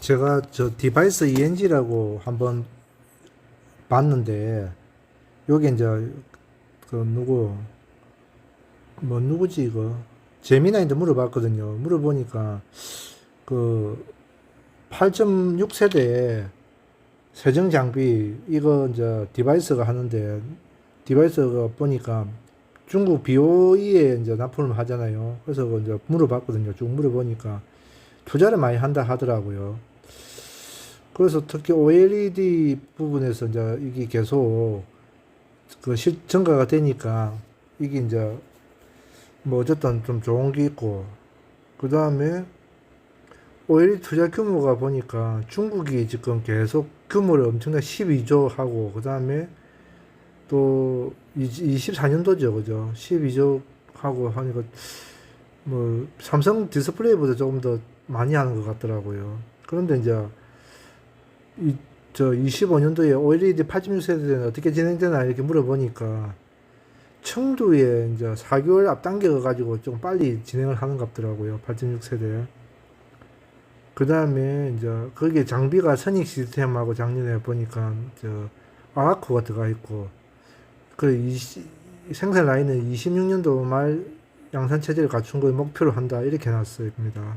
제가 저 디바이스 ENG라고 한번 봤는데 요게 이제 그 누구 뭐 누구지 이거 재미나인데 물어봤거든요. 물어보니까 그 8.6세대 세정 장비 이거 이제 디바이스가 하는데 디바이스가 보니까 중국 BOE에 이제 납품을 하잖아요. 그래서 그 이제 물어봤거든요. 쭉 물어보니까 투자를 많이 한다 하더라고요. 그래서 특히 OLED 부분에서 이제 이게 계속 그 실, 증가가 되니까 이게 이제 뭐 어쨌든 좀 좋은 게 있고 그 다음에 OLED 투자 규모가 보니까 중국이 지금 계속 규모를 엄청나게 12조 하고 그 다음에 또 24년도죠 그죠 12조 하고 하니까 뭐 삼성 디스플레이보다 조금 더 많이 하는 것 같더라고요 그런데 이제 이, 저 25년도에 OLED 8.6세대는 어떻게 진행되나 이렇게 물어보니까 청두에 이제 4개월 앞당겨 가지고 좀 빨리 진행을 하는 것 같더라고요. 8.6세대. 그 다음에 이제 거기에 장비가 선익 시스템하고 작년에 보니까 저 아라코가 들어가 있고 그 20, 생산 라인은 26년도 말 양산 체제를 갖춘 걸 목표로 한다 이렇게 해놨습니다.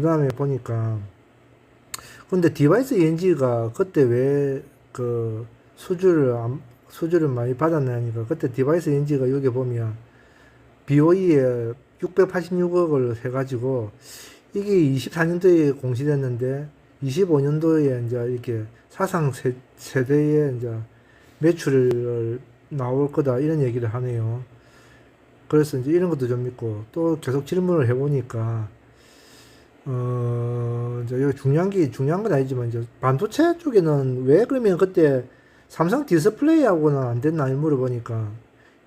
그 다음에 보니까 근데 디바이스 ENG가 그때 왜 그 수주를 안, 수주를 많이 받았냐니까 그때 디바이스 ENG가 여기 보면 BOE에 686억을 해가지고 이게 24년도에 공시됐는데 25년도에 이제 이렇게 사상 세, 세대의 이제 매출을 나올 거다 이런 얘기를 하네요. 그래서 이제 이런 것도 좀 있고 또 계속 질문을 해보니까 어, 이제 여기 중요한 게, 중요한 건 아니지만, 이제 반도체 쪽에는 왜 그러면 그때 삼성 디스플레이하고는 안 됐나 물어보니까,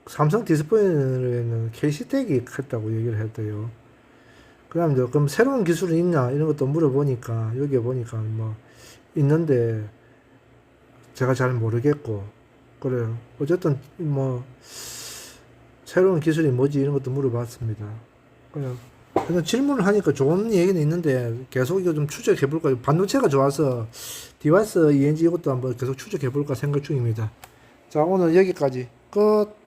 삼성 디스플레이는 KC텍이 했다고 얘기를 했대요. 그 다음 이제, 그럼 새로운 기술이 있냐, 이런 것도 물어보니까, 여기에 보니까 뭐, 있는데, 제가 잘 모르겠고, 그래요. 어쨌든, 뭐, 새로운 기술이 뭐지, 이런 것도 물어봤습니다. 그래요. 그래서 질문을 하니까 좋은 얘기는 있는데 계속 이거 좀 추적해 볼까 반도체가 좋아서 디바이스 ENG 이것도 한번 계속 추적해 볼까 생각 중입니다. 자 오늘 여기까지 끝.